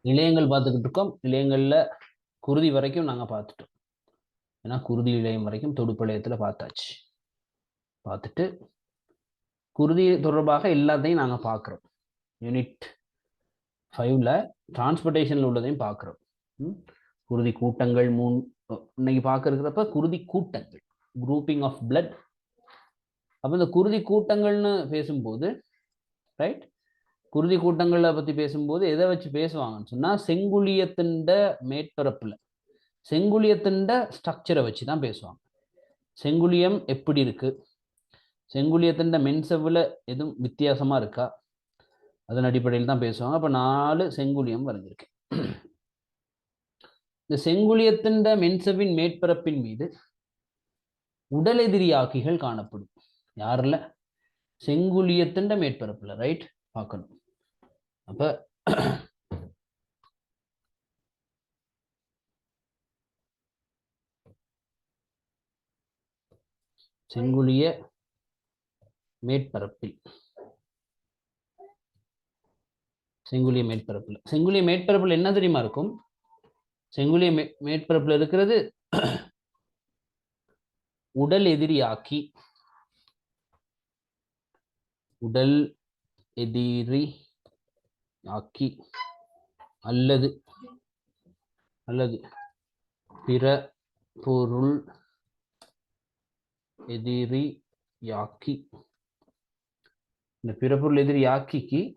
நிலையங்கள் பார்த்துக்கிட்டு இருக்கோம். நிலையங்களில் குருதி வரைக்கும் நாங்கள் பார்த்துட்டோம். ஏன்னா குருதி இளையம் வரைக்கும் தொடுப்பளையத்தில் பார்த்தாச்சு. பார்த்துட்டு குருதி தொடர்பாக எல்லாத்தையும் நாங்கள் பார்க்குறோம். யூனிட் ஃபைவ்ல டிரான்ஸ்போர்ட்டேஷனில் உள்ளதையும் பார்க்குறோம். குருதி கூட்டங்கள் மூணு இன்னைக்கு பார்க்கறதுக்கிறப்ப குருதி கூட்டங்கள் குரூப்பிங் ஆஃப் பிளட் அப்போ இந்த குருதி கூட்டங்கள்னு பேசும்போது ரைட் குருதி கூட்டங்களை பத்தி பேசும்போது எதை வச்சு பேசுவாங்கன்னு சொன்னா செங்குளியத்தின் மேற்பரப்புல. செங்குளியத்தின் ஸ்ட்ரக்சரை வச்சு தான் பேசுவாங்க. செங்குளியம் எப்படி இருக்கு? செங்குளியத்தின் மென்செவ்வில் எதுவும் வித்தியாசமா இருக்கா? அதன் அடிப்படையில் தான் பேசுவாங்க. அப்ப நாலு செங்குளியம் வரைஞ்சிருக்கேன் இந்த செங்குளியத்தின் மென்சவின் மேற்பரப்பின் மீது உடலெதிரியாக்கிகள் காணப்படும். யாருல? செங்குளியத்தின் மேற்பரப்புல ரைட் பார்க்கணும். அப்ப செங்குளிய மேற்பரப்பில் செங்குளிய மேற்பரப்பில் செங்குளிய மேற்பரப்பில் என்ன தெரியுமா இருக்கும் செங்குளிய மே இருக்கிறது உடல் எதிரியாக்கி உடல் எதிரி ஆக்கி அல்லது அல்லது பிற பொருள் எதிரி யாக்கி இந்த பிற பொருள் எதிரியாக்கிக்கு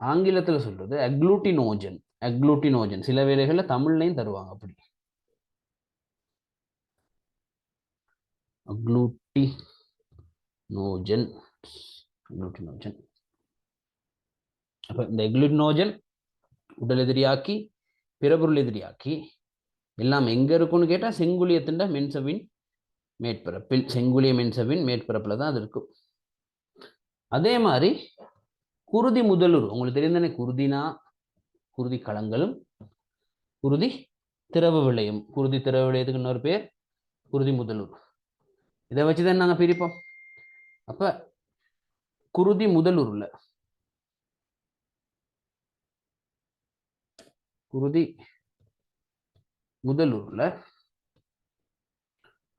ஆங்கிலத்துல சொல்றது அக்ளூட்டினோஜன் அக்ளூட்டினோஜன் சில வேளைகள்ல தமிழ்லையும் தருவாங்க அப்படி. அக்ளூட்டினோஜன் அக்ளூட்டினோஜன் அப்போ இந்த எக்ளூட்டினோஜன் உடல் எதிரியாக்கி பிறபொருள் எதிரியாக்கி எல்லாம் எங்கே இருக்கும்னு கேட்டால் செங்குலியத்தின் மென்சவின் மேற்பரப்பில் செங்குலிய மென்சவின் மேற்பரப்பில் தான் அது இருக்கும் அதே மாதிரி குருதி முதலூர் உங்களுக்கு தெரியும் குருதினா குருதி களங்களும் குருதி திரவ விளையும். குருதி திரவ விளையத்துக்கு இன்னொரு பேர் குருதி முதலூர். இதை வச்சுதான் நாங்கள் பிரிப்போம். அப்ப குருதி முதலுருல குருதி முதலூர்ல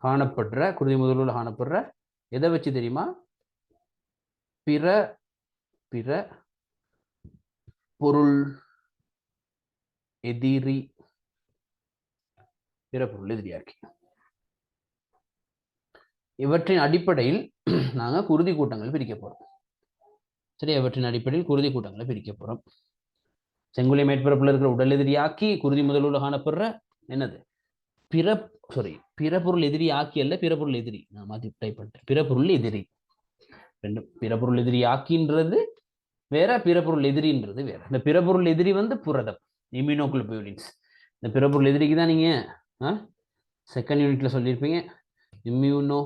காணப்படுற குருதி முதலூர்ல காணப்படுற எதை வச்சு தெரியுமா? பிற பிற பொருள் எதிரி பிற பொருள் எதிரியாக்கி இவற்றின் அடிப்படையில் நாங்க குருதி கூட்டங்கள் பிரிக்க போறோம். சரி இவற்றின் அடிப்படையில் குருதி கூட்டங்களை பிரிக்க போறோம். செங்குலை மேற்பரப்பில் இருக்கிற உடல் எதிரியாக்கி குருதி முதலுள்ள காணப்படுற என்னது? பிற சாரி பிறபொருள் எதிரி ஆக்கி அல்ல பிறபொருள் எதிரி. நான் மாத்தி டைப் பண்ணிட்டேன். பிறபொருள் எதிரி. ரெண்டு பிறபொருள் எதிரி ஆக்கின்றது வேற பிறபொருள் எதிரின்றது வேற. இந்த பிறபொருள் எதிரி வந்து புரதம் இம்யூனோகுளோபியூலின்ஸ் இந்த பிறபொருள் எதிரிக்கு தான் நீங்க செகண்ட் யூனிட்ல சொல்லியிருப்பீங்க. இம்யூனோ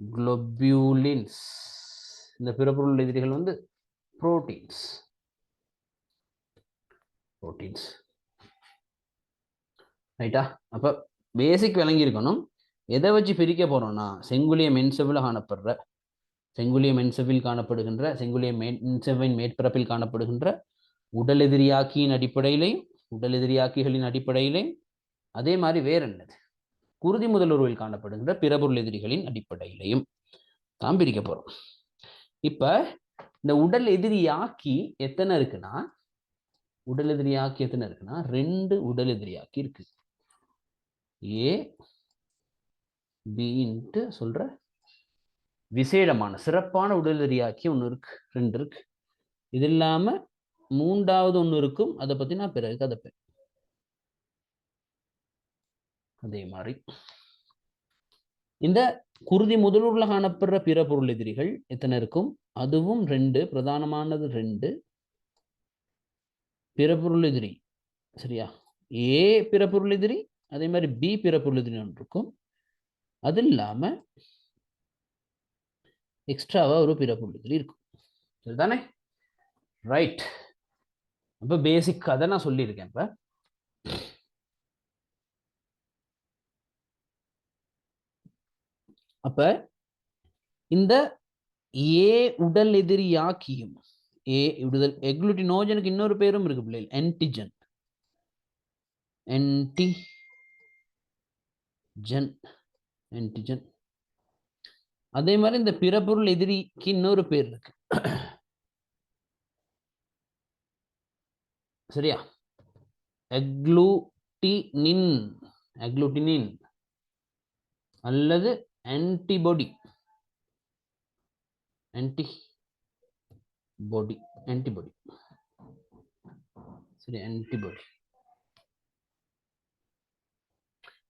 குளோபியூலின்ஸ் இந்த பிறபொருள் எதிரிகள் வந்து புரோட்டீன்ஸ் புரோட்டீன்ஸ் ரைட்டா அப்போ பேசிக் விளங்கியிருக்கணும். எதை வச்சு பிரிக்க போகிறோம்னா செங்குலிய மென்செவில் காணப்படுற செங்குலிய மென்செவில் காணப்படுகின்ற செங்குலிய மென்செவின் மேற்பரப்பில் காணப்படுகின்ற உடல் எதிரியாக்கியின் அடிப்படையிலையும் உடல் எதிரியாக்கிகளின் அடிப்படையிலையும் அதே மாதிரி வேற என்னது? குருதி முதலுருவில் காணப்படுகின்ற பிறபொருள் எதிரிகளின் அடிப்படையிலையும் தான் பிரிக்க போகிறோம் இப்போ இந்த உடல் எதிரியாக்கி எத்தனை இருக்குன்னா உடல் எதிரியாக்கி எத்தனை இருக்குன்னா ரெண்டு உடல் எதிரியாக்கி இருக்கு ஏ பின்ட்டு சொல்ற விசேடமான சிறப்பான உடல் எதிரியாக்கி ஒன்று இருக்கு ரெண்டு இருக்கு. இது இல்லாம மூன்றாவது ஒன்று இருக்கும் அதை பத்தி நான் பிறகு கதைப்பேன் அதே மாதிரி. இந்த குருதி முதலூர்ல காணப்படுற பிற பொருள் எதிரிகள் எத்தனை இருக்கும்? அதுவும் ரெண்டு பிரதானமானது ரெண்டு பிறப்பொருள் எதிரி சரியா? ஏ பிறப்பொருள் எதிரி அதே மாதிரி பி பிறப்பொருள் எதிரி ஒன்று இருக்கும் அது இல்லாமல் எக்ஸ்ட்ராவாக ஒரு பிறப்பொருள் எதிரி இருக்கும். சரிதானே? ரைட் அப்போ பேசிக் அதை நான் சொல்லியிருக்கேன் இப்போ. அப்ப இந்த ஏ உடல் எதிரியாக்கியும் ஏ விடுதல். எக்ளுட்டினோஜனுக்கு இன்னொரு பேரும் இருக்கு பிள்ளைகள். ஆன்டிஜன் ஆன்டி ஜென் ஆன்டிஜன் அதே மாதிரி இந்த பிறப்பொருள் எதிரிக்கு இன்னொரு பேர் இருக்கு. சரியா? எக்ளூட்டினின் எக்ளூட்டினின் அல்லது ஆன்டிபாடி ஆன்டி body antibody. சரி ஆன்டிபாடி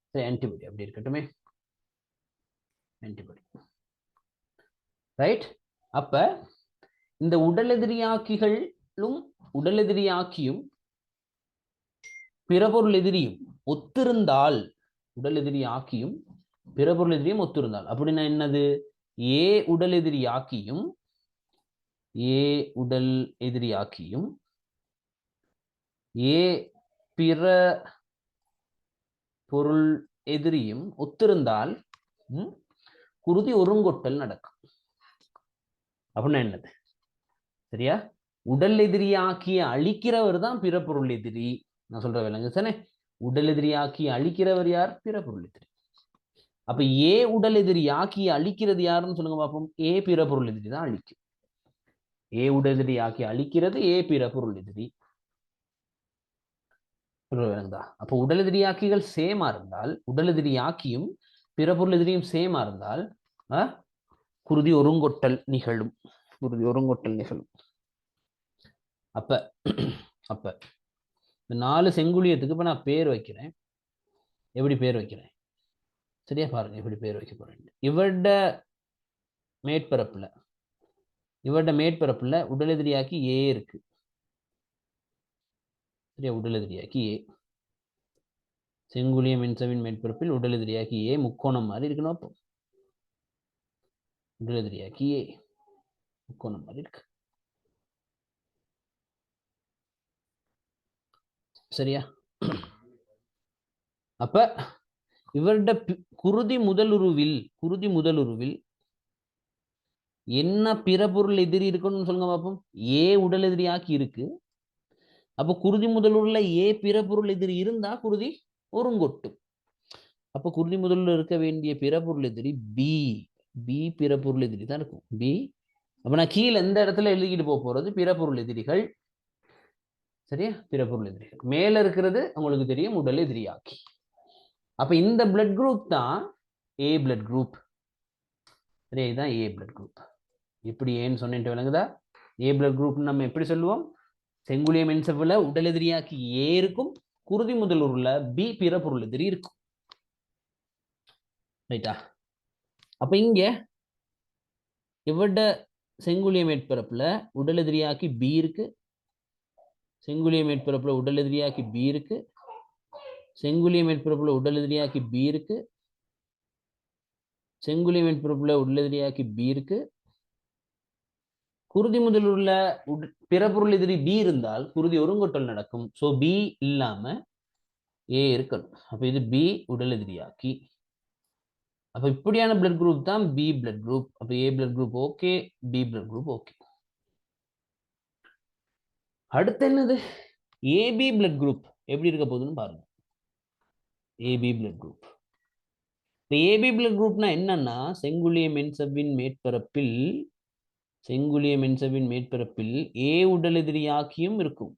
சரி ஆன்டிபாடி அப்படி இருக்கட்டுமே. ஆன்டிபாடி ரைட் அப்ப இந்த உடலெதிரியாக்கிகளும் உடலெதிரியாக்கியும் பிறபொருள் எதிரியும் ஒத்திருந்தால் உடல் எதிரி ஆக்கியும் பிறபொருள் எதிரியும் ஒத்திருந்தால். அப்படின்னா என்னது? ஏ உடல் எதிரி ஆக்கியும் ஏ உடல் எதிரி ஆக்கியும் ஏ பிற பொருள் எதிரியும் ஒத்திருந்தால் குருதி ஒருங்கொட்டல் நடக்கும். அப்படின்னா என்னது? சரியா? உடல் எதிரியாக்கிய அழிக்கிறவர் தான் பிற பொருள் எதிரி. நான் சொல்ற விலங்கு தானே உடல் எதிரியாக்கி அழிக்கிறவர் யார்? பிற பொருள் எதிரி. அப்ப ஏ உடல் எதிரியாக்கி அழிக்கிறது யாருன்னு சொல்லுங்க பார்ப்போம் ஏ பிற பொருள் எதிரி தான் அழிக்கும். ஏ உடல் எதிரியாக்கி அழிக்கிறது ஏ பிற பொருள் எதிரி. சொல்ற விலங்குதா அப்ப உடல் எதிரியாக்கிகள் சேமா இருந்தால் உடல் எதிரியாக்கியும் பிற பொருள் எதிரியும் சேமா இருந்தால் குருதி ஒருங்கொட்டல் நிகழும். குருதி ஒருங்கொட்டல் நிகழும். அப்ப அப்ப இந்த நாலு செங்குழியத்துக்கு இப்ப நான் பேர் வைக்கிறேன். எப்படி பேர் வைக்கிறேன்? சரியா பாருங்க எப்படி பேர் வைக்க போறேன் இவட மேற்பரப்புல. இவரோட மேற்பரப்புல உடலெதிரியாக்கி ஏ இருக்கு. சரியா? உடலெதிரியாக்கி ஏ செங்குலிய மின்சவின் மேற்பரப்பில் உடலெதிரியாக்கி ஏ முக்கோணம் மாதிரி இருக்கணும் அப்போ உடலெதிரியாக்கி ஏ முக்கோணம் மாதிரி இருக்கு. சரியா? அப்ப இவருடைய பி- குருதி முதலுருவில் குருதி முதலுருவில் என்ன பிற பொருள் எதிரி இருக்குன்னு சொல்லுங்க பார்ப்போம் ஏ உடல் எதிரியாக்கி இருக்கு. அப்போ குருதி முதலூர்ல ஏ பிற பொருள் எதிரி இருந்தா குருதி ஒருங்கொட்டும். அப்போ குருதி முதல்ல இருக்க வேண்டிய பிற பொருள் எதிரி பி பி பிற பொருள் எதிரி தான் இருக்கும். பி அப்ப நான் கீழே எந்த இடத்துல எழுதிக்கிட்டு போக போறது பிற பொருள் எதிரிகள். சரியா? பிற பொருள் எதிரிகள். மேல இருக்கிறது உங்களுக்கு தெரியும் உடல் எதிரியாக்கி. அப்ப இந்த பிளட் குரூப் தான் ஏ பிளட் குரூப் சரியா? இதுதான் ஏ பிளட் குரூப் எப்படி ஏன்னு சொன்னேன்ட்டு விளங்குதா? ஏ குரூப்னு நம்ம எப்படி சொல்லுவோம்? செங்குலியம் என்செஃபல உடல் எதிரியாக்கி ஏ இருக்கும் குருதி முதலூரில் பி பிற பொருள் எதிரி இருக்கும். ரைட்டா அப்போ இங்கே இவட செங்குலிய மேற்பரப்புல உடல் எதிரியாக்கி பி இருக்கு? செங்குலிய மேற்பரப்பில் உடல் எதிரியாக்கி பி இருக்கு. செங்குலிய மேற்பரப்பில் உடல் எதிரியாக்கி பி இருக்கு. செங்குலிய மேற்பரப்பில் உடல் எதிரியாக்கி பி இருக்கு. குருதி முதல் உள்ள உட்- பிற பொருள் எதிரி பி இருந்தால் குருதி ஒருங்கொட்டல் நடக்கும். ஸோ பி இல்லாம ஏ இருக்கணும். அப்ப இது பி உடல் எதிரியாக்கி. அப்ப இப்படியான பிளட் குரூப் தான் பி பிளட் குரூப் அப்ப A blood group okay B blood group okay அடுத்து என்னது? ஏபி பிளட் குரூப் எப்படி இருக்க போகுதுன்னு பாருங்க. ஏபி பிளட் குரூப் இப்போ ஏபி பிளட் குரூப்னா என்னன்னா செங்குழிய மென்சவ்வின் மேற்பரப்பில் செங்குலிய மென்சவின் மேற்பரப்பில் ஏ உடலெதிரியாக்கியும் இருக்கும்.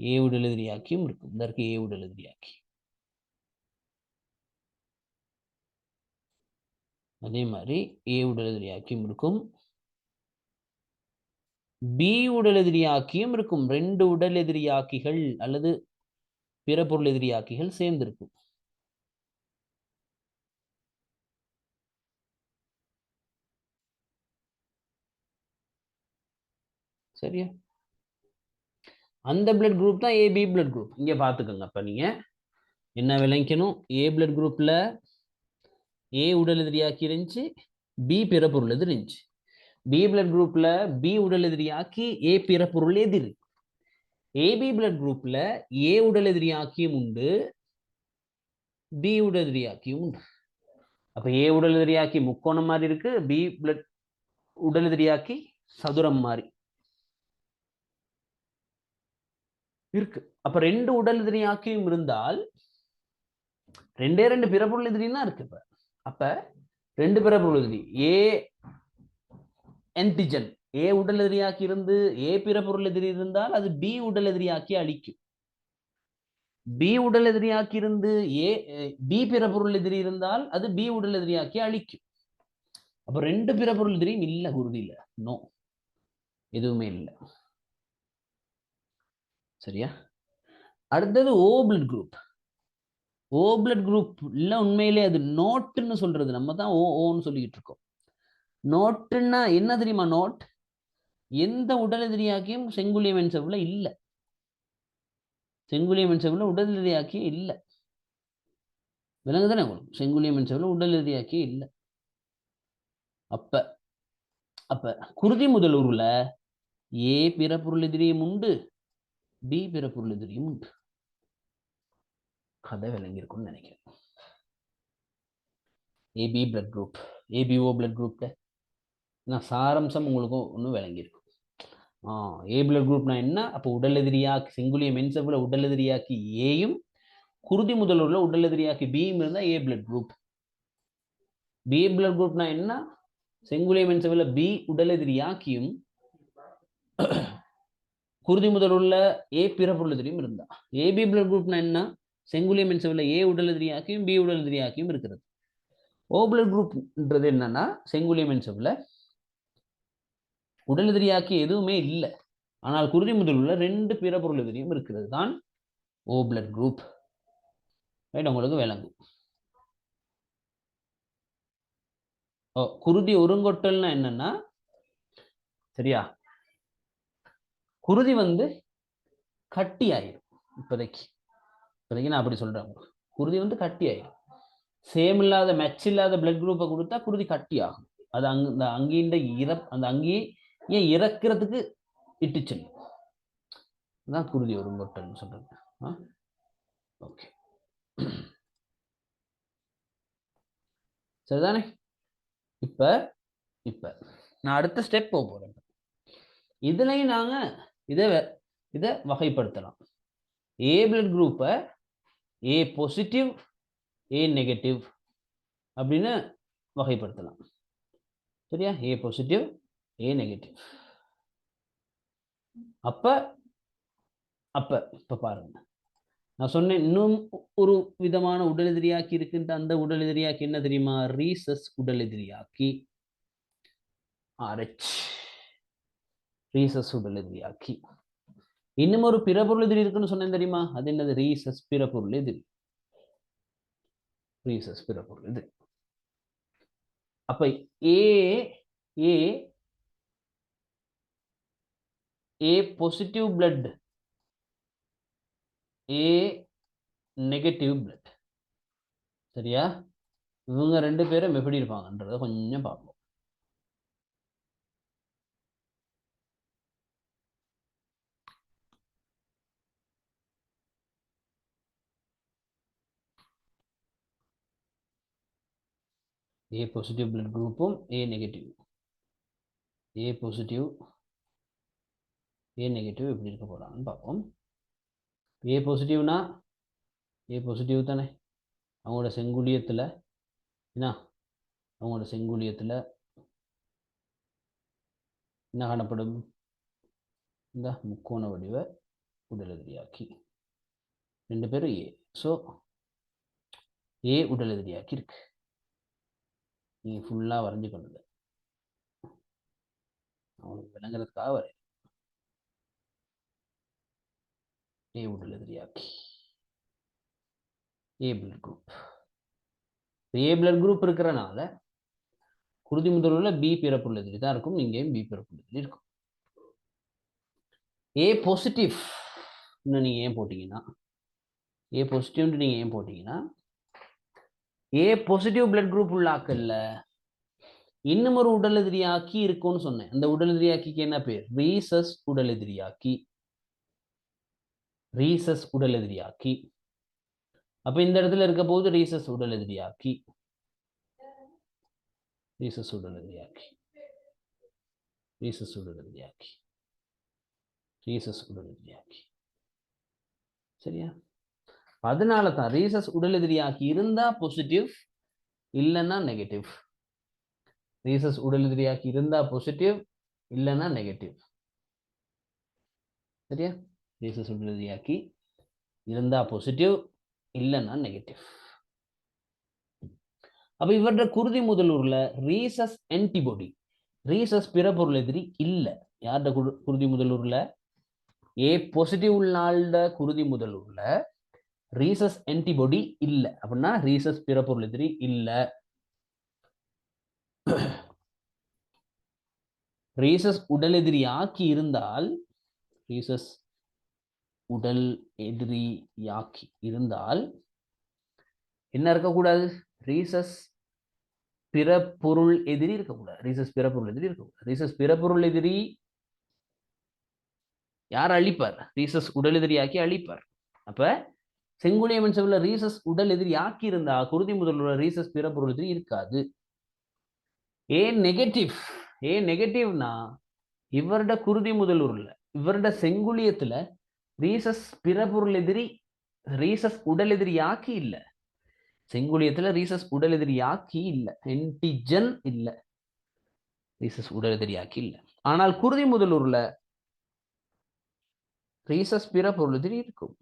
ஏ உடலெதிரியாக்கியும் இருக்கும். இதற்கு ஏ உடலெதிரியாக்கி. அதே மாதிரி ஏ உடலெதிரியாக்கியும் இருக்கும். பி உடலெதிரியாக்கியும் இருக்கும். ரெண்டு உடல் எதிரியாக்கிகள் அல்லது பிற பொருள் எதிரியாக்கிகள் சேர்ந்திருக்கும். சரியா? அந்த பிளட் குரூப் தான் ஏபி பிளட் குரூப் இங்கே பார்த்துக்கோங்க அப்போ நீங்கள் என்ன விளங்கிக்கணும் ஏ பிளட் குரூப்பில் ஏ உடல் எதிரியாக்கி இருந்துச்சு பி பிற பொருள் இருந்துச்சு. பி பிளட் குரூப்பில் பி உடல் எதிரியாக்கி ஏ பிற பொருள் ஏபி பிளட் குரூப்பில் ஏ உடல் எதிரியாக்கியும் உண்டு பி உடல் எதிரியாக்கியும் உண்டு. அப்போ ஏ உடல் எதிரியாக்கி முக்கோணம் மாதிரி இருக்கு பி பிளட் உடல் எதிரியாக்கி சதுரம் மாதிரி இருக்கு. அப்ப ரெண்டு உடல் எதிரியாக்கியும் இருந்தால் ரெண்டே ரெண்டு பிறப்பொருள் எதிரின்னா இருக்கு இப்ப. அப்ப ரெண்டு பிறப்பொருள் எதிரி ஏ என்டிஜன் ஏ உடல் எதிரியாக்கி இருந்து ஏ பிறப்பொருள் எதிரி இருந்தால் அது பி உடல் எதிரியாக்கி அழிக்கும். பி உடல் எதிரியாக்கி இருந்து ஏ பி பிறப்பொருள் எதிரி இருந்தால் அது பி உடல் எதிரியாக்கி அழிக்கும். அப்ப ரெண்டு பிறப்பொருள் எதிரியும் இல்ல குருதியில நோ. எதுவுமே இல்லை. சரியா? அடுத்தது O blood group O blood group இல்லை உண்மையிலே அது நோட்டுன்னு சொல்றது. நம்ம தான் ஓ ஓன்னு சொல்லிக்கிட்டு இருக்கோம். நோட்டுன்னா என்ன தெரியுமா நோட் எந்த உடல் எதிரியாக்கியும் செங்குலியம் இல்லை. செங்குலிய செங்குலியம் என்செவ்ல உடல் எதிரியாக்கியும் விலங்குதானே உங்களுக்கு செங்குலியம் என்செவ்ல உடல் இல்லை. அப்ப அப்ப குருதி முதலூர்ல ஏ பிற பொருள் எதிரியும் உண்டு. பி பிறப்பொருள் எதிரியும் உண்டு. கதை விளங்கியிருக்கும்னு நினைக்கிறேன். AB blood group ABO blood குரூப்ல நான் சாரம்சம் உங்களுக்கும் ஒன்றும் விளங்கியிருக்கும் ஆ ஏ பிளட் குரூப்னா என்ன? அப்போ உடல் எதிரியாக்கி செங்குலிய மென்சபிள உடல் எதிரியாக்கி ஏயும் குருதி முதல்வரில் உடல் எதிரியாக்கி பியும் இருந்தால் A blood group B blood குரூப்னா என்ன? செங்குலிய மென்சபிள பி உடல் எதிரியாக்கியும் குருதி முதல் உள்ள ஏ பிறப்புள்ளதிரியும் இருந்தா ஏபி பிளட் குரூப்னா என்ன? செங்குலிய மென்சபிள ஏ உடல் எதிரியாக்கியும் பி உடல் எதிரியாக்கியும் இருக்கிறது ஓ பிளட் குரூப்ன்றது என்னன்னா செங்குலிய மென்சபிள உடல் எதிரியாக்கி எதுவுமே இல்லை. ஆனால் குருதி முதல் உள்ள ரெண்டு பிறப்பொருள் எதிரியும் இருக்கிறது தான் ஓ பிளட் குரூப் ரைட் உங்களுக்கு விளங்கும். ஓ குருதி ஒருங்கொட்டல்னா என்னன்னா சரியா? குருதி வந்து கட்டி ஆயிரும் இப்போதைக்கு. இப்போதைக்கு நான் அப்படி சொல்கிறேன் உங்களுக்கு. குருதி வந்து கட்டி ஆயிரும் சேம் இல்லாத மெச் இல்லாத பிளட் குரூப்பை கொடுத்தா குருதி கட்டி ஆகும் அது அங் இந்த அங்கீண்ட இற அந்த அங்கேயே ஏன் இறக்கிறதுக்கு இட்டு செல்லும். அதான் குருதி ஒருங்கொட்டல்னு சொல்றது. ஆ? ஓகே. சரிதானே? இப்ப இப்ப நான் அடுத்த ஸ்டெப் போக போறேன். இதுலையும் நாங்க இதை இதை வகைப்படுத்தலாம். ஏ பிளட் குரூப்பை ஏ பாசிட்டிவ் ஏ நெகட்டிவ் அப்படின்னு வகைப்படுத்தலாம். சரியா? ஏ பாசிட்டிவ் ஏ நெகட்டிவ் அப்ப அப்ப இப்ப பாருங்க. நான் சொன்னேன் இன்னும் ஒரு விதமான உடல் எதிரியாக்கி இருக்கின்ற அந்த உடல் எதிரியாக்கி என்ன தெரியுமா? ரீசஸ் உடல் எதிரியாக்கி. ஆர்ஹெச் ரீசஸ் உடல் எதிரியாக்கி இன்னும் ஒரு பிறப்பொருள் எதிரி இருக்குன்னு சொன்னேன் தெரியுமா? அது என்னது? ரீசஸ் பிறப்பொருள் எதிரி ரீசஸ் பிறப்பொருள் எதிரி அப்ப A A A positive blood A negative blood சரியா? இவங்க ரெண்டு பேரும் எப்படி இருப்பாங்கன்றத கொஞ்சம் பார்ப்போம். A positive blood குரூப்பும் A negative A positive A negative எப்படி இருக்க போகிறாங்கன்னு பார்ப்போம். ஏ பாசிட்டிவ்னா ஏ பாசிட்டிவ் தானே? அவங்களோட செங்குலியத்தில் என்ன? அவங்களோட செங்குலியத்தில் என்ன காணப்படும்? இந்த முக்கோண வடிவ உடலெதிரியாக்கி. ரெண்டு பேரும் ஏ ஸோ ஏ உடலெதிரியாக்கி இருக்குது நீங்கள் ஃபுல்லாக வரைஞ்சு கொண்டது அவனுக்கு விளங்குறதுக்காக வரைய ஏ எதிரியாக்கி ஏ குரூப் ஏ குரூப் இருக்கிறனால குருதி முதலில் பி பிறப்புள்ள எதிரி தான் இருக்கும். இங்கேயும் பி பிறப்புள்ள எதிரி இருக்கும். ஏ பாசிட்டிவ் இன்னும் நீங்கள் ஏன் போட்டிங்கன்னா ஏ பாசிட்டிவ்னு நீங்கள் ஏன் போட்டிங்கன்னா ஏ பாசிட்டிவ் பிளட் குரூப் உள்ள ஆக்கல்ல இன்னும் ஒரு உடல் எதிரியாக்கி இருக்கும்னு சொன்னேன். அந்த உடல் எதிரியாக்கிக்கு என்ன பேர்? ரீசஸ் உடல் எதிரியாக்கி ரீசஸ் உடல் எதிரியாக்கி அப்ப இந்த இடத்துல இருக்க போது ரீசஸ் உடல் எதிரியாக்கி ரீசஸ் உடல் எதிரியாக்கி ரீசஸ் உடலெதிரியாக்கி. ரீசஸ் உடலெதிரியாக்கி. சரியா? அதனால தான். ரீசஸ் உடலெதிரியாக்கி இருந்தா பாசிட்டிவ் இல்லைன்னா நெகட்டிவ் ரீசஸ் உடலெதிரியாக்கி இருந்தா பாசிட்டிவ் இல்லைன்னா நெகட்டிவ் சரியா? ரீசஸ் உடலெதிரியாக்கி இருந்தா பாசிட்டிவ் இல்லைன்னா நெகட்டிவ் அப்ப இவരുടെ குருதி முதலூர்ல ரீசஸ் ஆன்டிபாடி ரீசஸ் பிற பொருள் எதிரி இல்லை. யார்கிட்ட குரு- குருதி முதலூர்ல? ஏ பாசிட்டிவ் உள்ள குருதி முதலூர்ல ரீசஸ் ஆன்டிபாடி இல்ல. அப்படின்னா ரீசஸ் பிற பொருள் எதிரி இல்ல. ரீசஸ் உடல் எதிரி ஆக்கி இருந்தால் ரீசஸ் உடல் எதிரி யாக்கி இருந்தால் என்ன இருக்கக்கூடாது? ரீசஸ் பிற பொருள் எதிரி இருக்கக்கூடாது. ரீசஸ் பிற பொருள் எதிரி இருக்கக்கூடாது. ரீசஸ் பிற பொருள் எதிரி யார் அழிப்பார்? ரீசஸ் உடல் எதிரியாக்கி அழிப்பார். அப்ப செங்குலியமன் செவ்வல ரீசஸ் உடல் எதிரி ஆக்கி இருந்தா குருதி முதல்ல ரீசஸ் பிற பொருள் எதிரி இருக்காது. ஏன் நெகட்டிவ் ஏ நெகட்டிவ்னா இவரோட குருதி முதலூர்ல இவரோட செங்குலியத்துல ரீசஸ் பிற பொருள் எதிரி ரீசஸ் உடல் எதிரி ஆக்கி இல்ல? செங்குலியத்துல ரீசஸ் உடல் எதிரி ஆக்கி இல்ல? என்டிஜன் இல்ல. ரீசஸ் உடல் எதிரி ஆக்கி இல்ல. ஆனால் குருதி முதலூர்ல ரீசஸ் பிற பொருள் எதிரி இருக்கும்.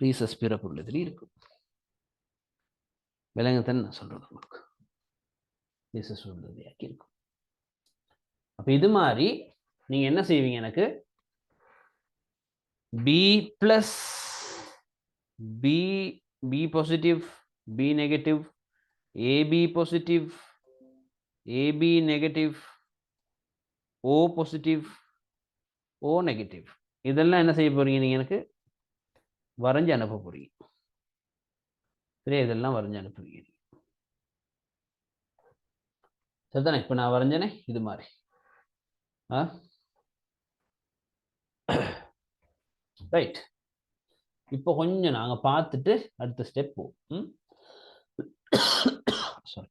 ரீசஸ் பிறப்பு பொருள் இருக்கும். விலங்குதான் நான் சொல்றது உங்களுக்கு. ரீசஸ் உள்ளதையாக்கி இருக்கும். அப்போ இது மாதிரி நீங்கள் என்ன செய்வீங்க எனக்கு? B plus B B positive B negative AB positive AB negative O positive O negative இதெல்லாம் என்ன செய்ய போகிறீங்க நீங்கள் எனக்கு? வரைஞ்சி அனுப்ப போறீங்க சரியா? இதெல்லாம் வரைஞ்சு அனுப்புவீங்க. சரிதானே? இப்ப நான் வரைஞ்சேனே? இது மாதிரி. ஆ? ரைட் இப்போ கொஞ்சம் நாங்கள் பார்த்துட்டு அடுத்த ஸ்டெப் போவோம். சாரி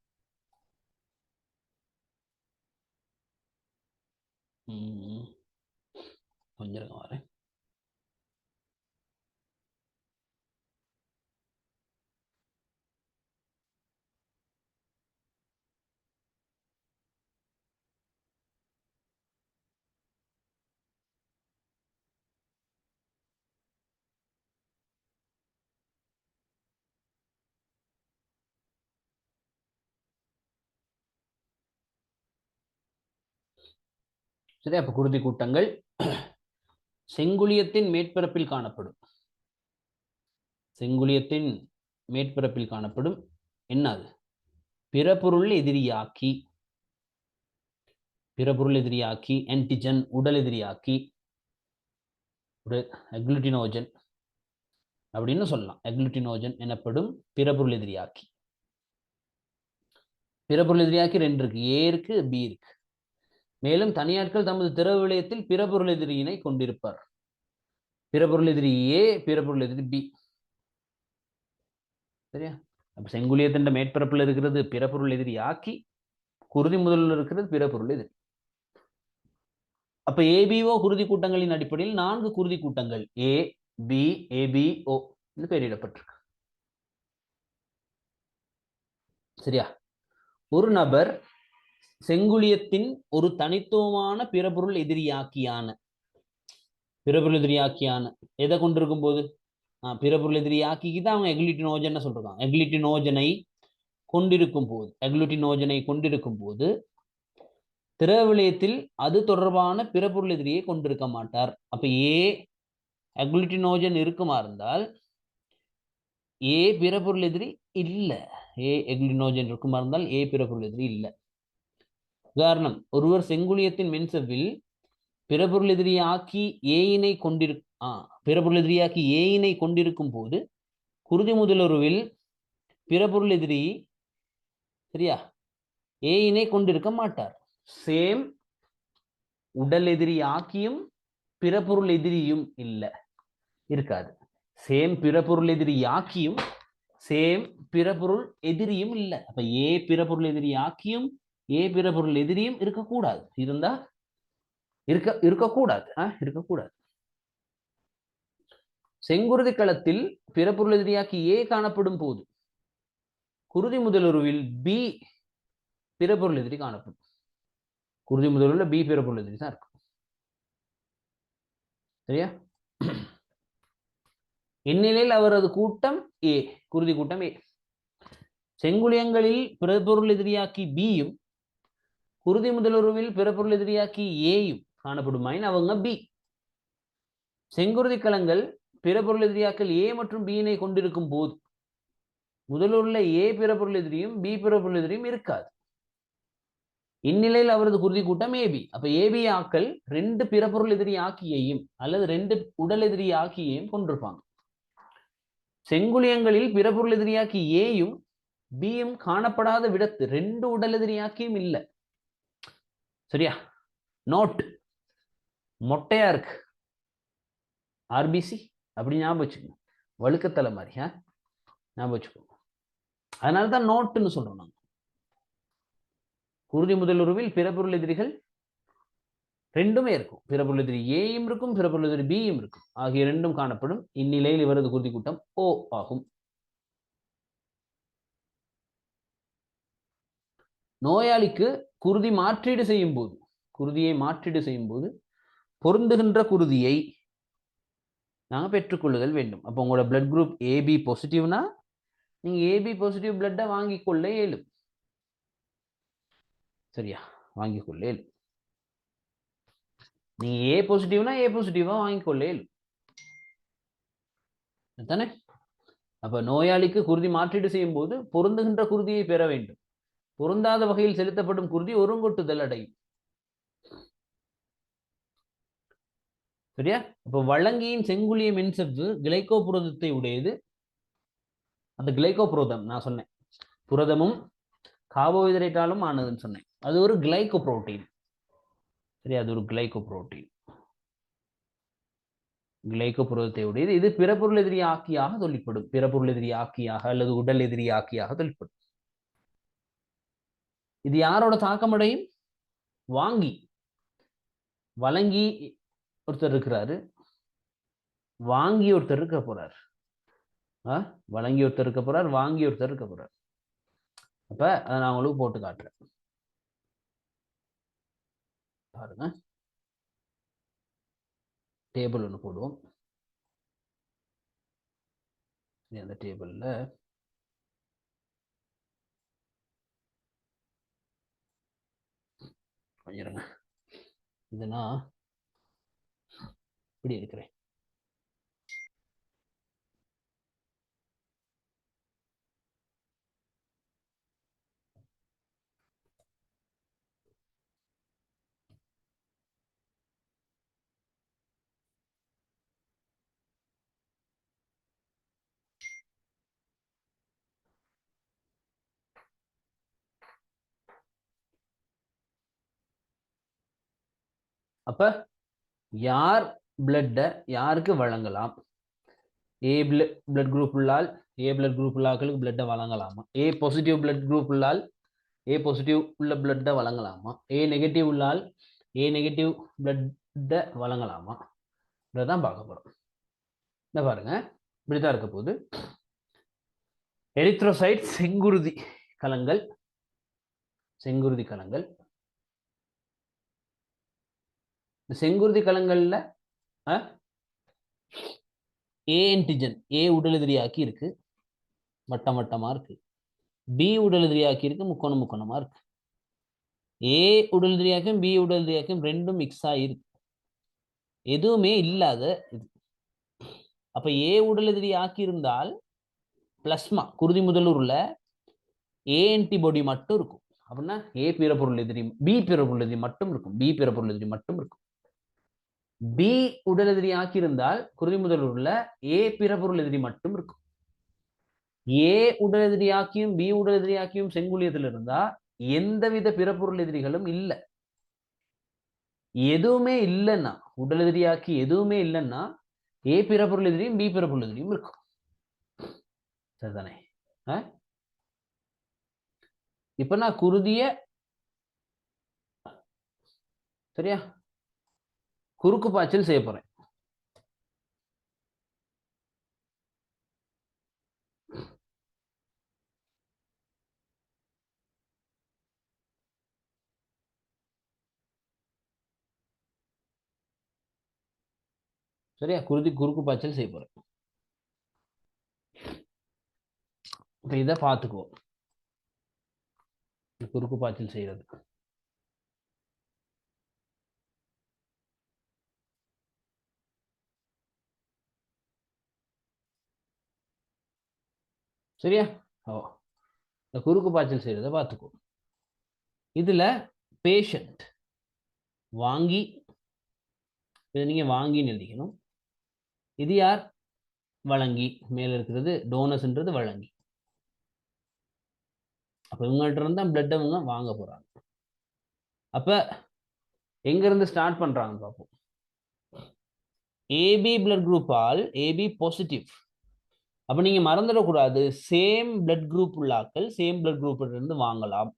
கொஞ்சம் வரேன். சரி அப்ப குருதி கூட்டங்கள் செங்குளியத்தின் மேற்பரப்பில் காணப்படும். செங்குளியத்தின் மேற்பரப்பில் காணப்படும். என்னது? பிறபொருள் எதிரியாக்கி பிறபொருள் எதிரியாக்கி ஆன்டிஜன் உடல் எதிரியாக்கி ஒரு அக்ளுட்டினோஜன் அப்படின்னு சொல்லலாம். அக்ளுட்டினோஜன் எனப்படும் பிறபொருள் எதிரியாக்கி. பிறபொருள் எதிரியாக்கி ரெண்டு இருக்கு. ஏ இருக்கு பி இருக்கு. மேலும் தனியாட்கள் தமது திறவு விளையத்தில் பிறபொருள் எதிரியினை கொண்டிருப்பார். பிறபொருள் எதிரி ஏ பிறபொருள் எதிரி பி. சரியா? அப்ப செங்குலியத்தின் மேற்பரப்பில் இருக்கிறது பிறபொருள் எதிரி ஆக்கி குருதி முதலில் இருக்கிறது பிறபொருள் எதிரி. அப்ப ஏபிஓ குருதி கூட்டங்களின் அடிப்படையில் நான்கு குருதி கூட்டங்கள் ஏ பி ஏபிஓ என்று பெயரிடப்பட்டிருக்கு. சரியா? ஒரு நபர் செங்குளியத்தின் ஒரு தனித்துவமான பிறபொருள் எதிரியாக்கியான. பிறபொருள் எதிரியாக்கியான. எதை கொண்டிருக்கும் போது? ஆஹ் பிறபொருள் எதிரியாக்கிக்கு தான் அவங்க எக்லிட்டினோஜன் சொல்றான் எக்லிட்டினோஜனை கொண்டிருக்கும் போது எக்லிட்டினோஜனை கொண்டிருக்கும் போது திரவிளையத்தில் அது தொடர்பான பிறபொருள் எதிரியை கொண்டிருக்க மாட்டார். அப்ப ஏ எக்லுட்டினோஜன் இருக்குமா இருந்தால் ஏ பிறபொருள் எதிரி இல்லை. ஏ எக்லினோஜன் இருக்குமா இருந்தால் ஏ பிறபொருள் எதிரி இல்லை. உதாரணம் ஒருவர் செங்குழியத்தின் மென்சவ்வில் பிறபொருள் எதிரியாக்கி ஏயினை கொண்டிரு ஆ பிறபொருள் எதிரியாக்கி ஏயினை கொண்டிருக்கும் போது குருதி முதலுருவில் பிறபொருள் எதிரி சரியா? ஏயினை கொண்டிருக்க மாட்டார். சேம் உடல் எதிரி ஆக்கியும் பிறபொருள் எதிரியும் இல்ல இருக்காது. சேம் பிறபொருள் எதிரி ஆக்கியும் சேம் பிறபொருள் எதிரியும் இல்ல. அப்ப ஏ பிறபொருள் எதிரி ஆக்கியும் ஏ பிறபொருள் எதிரியும் இருக்கக்கூடாது. இருந்தா இருக்க இருக்கக்கூடாது. ஆஹ் இருக்கக்கூடாது. செங்குருதி களத்தில் பிறப்பொருள் எதிரியாக்கி ஏ காணப்படும் போது குருதி முதலுருவில் பி பிறப்பொருள் எதிரி காணப்படும். குருதி முதலுள்ள பி பிறப்பொருள் எதிரி தான் இருக்கும். சரியா? இந்நிலையில் அவரது கூட்டம் ஏ குருதி கூட்டம் ஏ. செங்குளியங்களில் பிறப்பொருள் எதிரியாக்கி பியும் குருதி முதலுருவில் பிறப்பொருள் எதிரியாக்கி ஏயும் காணப்படுமாயின் அவங்க பி செங்குருதி கலங்கள் பிறப்பொருள் எதிரியாக்கள் ஏ மற்றும் பியினை கொண்டிருக்கும் போது முதலுள்ள ஏ பிறப்பொருள் எதிரியும் பி பிறப்பொருள் எதிரியும் இருக்காது. இந்நிலையில் அவரது குருதி கூட்டம் ஏபி அப்ப ஏபி ஆக்கள் ரெண்டு பிறப்பொருள் எதிரி ஆக்கியையும் அல்லது ரெண்டு உடல் எதிரி ஆக்கியையும் கொண்டிருப்பாங்க. செங்குளியங்களில் பிறப்பொருள் எதிரியாக்கி ஏயும் பியும் காணப்படாத விடத்து ரெண்டு உடல் எதிரியாக்கியும் இல்லை. சரியா? நோட் மொட்டையா இருக்கு. ஆர்பிசி அப்படி ஞாபகம் வச்சுக்கோங்க. வழுக்கத்தலை மாதிரி ஆ? ஞாபகம் வச்சுக்கோங்க. அதனால தான் நோட்டுன்னு சொல்றோம் நாங்க. குருதி முதலுருவில் பிறப்பொருள் எதிரிகள் ரெண்டுமே இருக்கும். பிறப்பொருள் எதிரி ஏயும் இருக்கும் பிறப்பொருள் எதிரி பியும் இருக்கும். ஆகிய ரெண்டும் காணப்படும். இந்நிலையில் இவரது குருதி கூட்டம் ஓ ஆகும். நோயாளிக்கு குருதி மாற்றீடு செய்யும் போது குருதியை மாற்றீடு செய்யும் போது பொருந்துகின்ற குருதியை நாங்கள் பெற்றுக்கொள்ளுதல் வேண்டும். அப்போ உங்களோட பிளட் குரூப் ஏபி பாசிட்டிவ்னா நீங்கள் ஏபி பாசிட்டிவ் பிளட்டை வாங்கிக் கொள்ள இயலும். சரியா? வாங்கிக் கொள்ள இயலும் நீங்கள் ஏ பாசிட்டிவ்னா ஏ பாசிட்டிவாக வாங்கிக்கொள்ள இயலும். தானே அப்போ நோயாளிக்கு குருதி மாற்றீடு செய்யும் போது பொருந்துகின்ற குருதியை பெற வேண்டும். பொருந்தாத வகையில் செலுத்தப்படும் குருதி ஒருங்கொட்டுதல் அடையும் சரியா? இப்போ வழங்கியின் செங்குழிய மின்சத்து கிளைகோ புரதத்தை உடையது. அந்த கிளைகோ புரதம் நான் சொன்னேன். புரதமும் கார்போஹைட்ரேட்டாலும் ஆனதுன்னு சொன்னேன். அது ஒரு கிளைகோ புரோட்டீன் சரியா? அது ஒரு கிளைகோ புரோட்டீன் கிளைக்கோ புரதத்தை உடையது. இது பிறப்பொருள் எதிரி ஆக்கியாக தொழிற்படும் பிறப்பொருள் எதிரி ஆக்கியாக அல்லது உடல் எதிரி ஆக்கியாக தொழிற்படும் இது யாரோட தாக்கமடையும்? வாங்கி வழங்கி ஒருத்தர் இருக்கிறாரு. வாங்கி ஒருத்தர் இருக்க போறார். வழங்கி ஒருத்தர் இருக்க போறார் வாங்கி ஒருத்தர் இருக்க போறார். அப்ப அதை நான் உங்களுக்கு போட்டு காட்டுறேன். பாருங்க. டேபிள் ஒன்று போடுவோம். அந்த டேபிளில்? கொஞ்சிருங்க இது நான் இப்படி இருக்கிறேன் அப்ப யார் பிளட்டை யாருக்கு வழங்கலாம்? ஏ பிளட் பிளட் குரூப் உள்ளால் ஏ பிளட் குரூப் உள்ளாக்களுக்கு பிளட்டை வழங்கலாமா? ஏ பாசிட்டிவ் பிளட் குரூப் உள்ளால் ஏ பாசிட்டிவ் உள்ள பிளட்டை வழங்கலாமா? ஏ நெகட்டிவ் உள்ளால் ஏ நெகட்டிவ் பிளட்டை வழங்கலாமா? இதான் பார்க்க போகிறோம் இந்த பாருங்க. இப்படிதான் இருக்க போது எரித்ரோசைட் செங்குருதி கலங்கள் செங்குருதி கலங்கள். இந்த செங்குருதி கலங்கள்ல ஏ ஆன்டிஜன் ஏ உடலுதிரியாக்கி இருக்கு. வட்டம் வட்டமா இருக்கு. பி உடலுதிரியாக்கி இருக்கு முக்கோணம் முக்கோணமா இருக்கு. ஏ உடலுதிரியாக்கும் பி உடலுதிரியாக்கும் ரெண்டும் மிக்ஸ் ஆகிருக்கு எதுவுமே இல்லாத இது. அப்ப ஏ உடலுதிரி ஆக்கியிருந்தால் பிளஸ்மா குருதி முதலூர்ல ஏ ஆன்டிபாடி மட்டும் இருக்கும். அப்படின்னா ஏ பிறப்பொருள் எதிரி பி பிறப்பொருள் எதிரி மட்டும் இருக்கும். பி பிறப்பொருள் எதிரி மட்டும் இருக்கும். பி உடல் எதிரி ஆக்கியிருந்தால் குருதி முதலூர்ல ஏ பிறபொருள் எதிரி மட்டும் இருக்கும். ஏ உடல் எதிரி ஆக்கியும் பி உடல் எதிரி ஆக்கியும் செங்குலியத்தில் இருந்தா எந்தவித பிறப்பொருள் எதிரிகளும் இல்லை. எதுவுமே இல்லைன்னா உடல் எதிரியாக்கி எதுவுமே இல்லைன்னா ஏ பிறப்பொருள் எதிரியும் பி பிறப்பொருள் எதிரியும் இருக்கும். சரிதானே? இப்ப நான் குருதிய சரியா? குறுக்கு பாய்ச்சல் செய்ய போறேன். சரியா? குருதி குறுக்கு பாய்ச்சல் செய்ய போறேன். இதை பார்த்துக்குவோம். குறுக்கு பாய்ச்சல் செய்யறது. சரியா? ஓ இந்த குறுக்கு பாய்ச்சல் செய்கிறத பார்த்துக்கோ. இதில் பேஷண்ட் வாங்கி இதை நீங்கள் வாங்கின்னு எழுதிக்கணும். இது யார்? வழங்கி. மேலே இருக்கிறது டோனஸ்ன்றது வழங்கி. அப்போ இவங்கள்ட்ட இருந்தா பிளட் அவங்க வாங்க போகிறாங்க அப்போ எங்கேருந்து ஸ்டார்ட் பண்ணுறாங்க பார்ப்போம். ஏபி பிளட் குரூப்பால் ஆல் ஏபி பாசிட்டிவ் அப்போ நீங்கள் மறந்துடக்கூடாது. சேம் பிளட் குரூப் உள்ளாக்கள் சேம் பிளட் குரூப்லேருந்து வாங்கலாம்.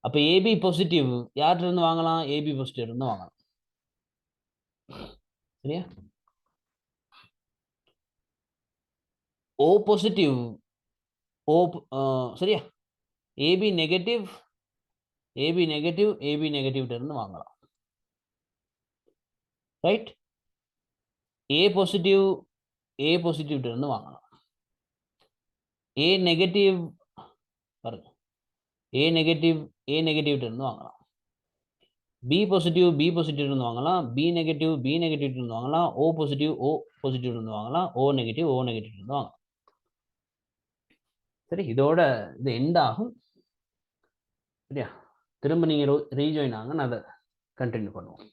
அப்போ ஏபி பாசிட்டிவ் யார்கிட்ட இருந்து வாங்கலாம்? ஏபி பாசிட்டிவ்லேருந்து வாங்கலாம். சரியா? ஓ பாசிட்டிவ் ஓ சரியா? AB negative AB negative AB நெகட்டிவ்ல வாங்கலாம். ரைட் ஏ பாசிட்டிவ் ஏ பாசிட்டிவ்ல இருந்து வாங்கலாம் ஏ நெகட்டிவ் பாருங்க ஏ நெகட்டிவ் ஏ நெகட்டிவ்ல இருந்து வாங்கலாம் பி பாசிட்டிவ் பி பாசிட்டிவ் இருந்து வாங்கலாம் பி நெகட்டிவ் பி நெகட்டிவ் இருந்து வாங்கலாம் ஓ பாசிட்டிவ் ஓ பாசிட்டிவ் இருந்து வாங்கலாம் ஓ நெகட்டிவ் ஓ நெகட்டிவ் இருந்து வாங்கலாம் சரி இதோட இது எண்ட் ஆகும் சரியா திரும்ப நீங்க ரீஜாயின் ஆங்க நான் அதை கண்டினியூ பண்ணுவோம்.